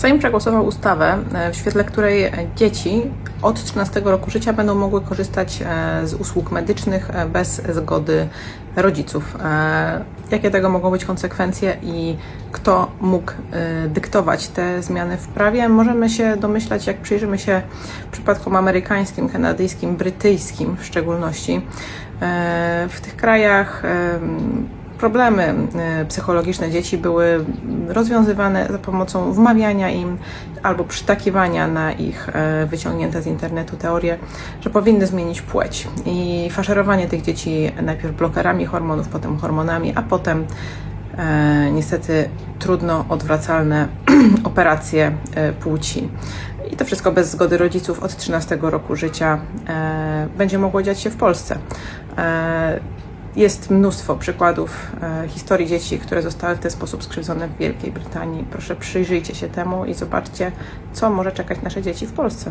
Sejm przegłosował ustawę, e, w świetle której dzieci od 13 roku życia będą mogły korzystać e, z usług medycznych e, bez zgody rodziców. Jakie tego mogą być konsekwencje i kto mógł dyktować te zmiany w prawie? Możemy się domyślać, jak przyjrzymy się przypadkom amerykańskim, kanadyjskim, brytyjskim w szczególności. W tych krajach problemy e, psychologiczne dzieci były rozwiązywane za pomocą wmawiania im albo przytakiwania na ich e, wyciągnięte z internetu teorie, że powinny zmienić płeć. I faszerowanie tych dzieci najpierw blokerami hormonów, potem hormonami, a potem e, niestety trudno odwracalne operacje e, płci. I to wszystko bez zgody rodziców od 13 roku życia e, będzie mogło dziać się w Polsce. E, jest mnóstwo przykładów e, historii dzieci, które zostały w ten sposób skrzywdzone w Wielkiej Brytanii. Proszę przyjrzyjcie się temu i zobaczcie, co może czekać nasze dzieci w Polsce.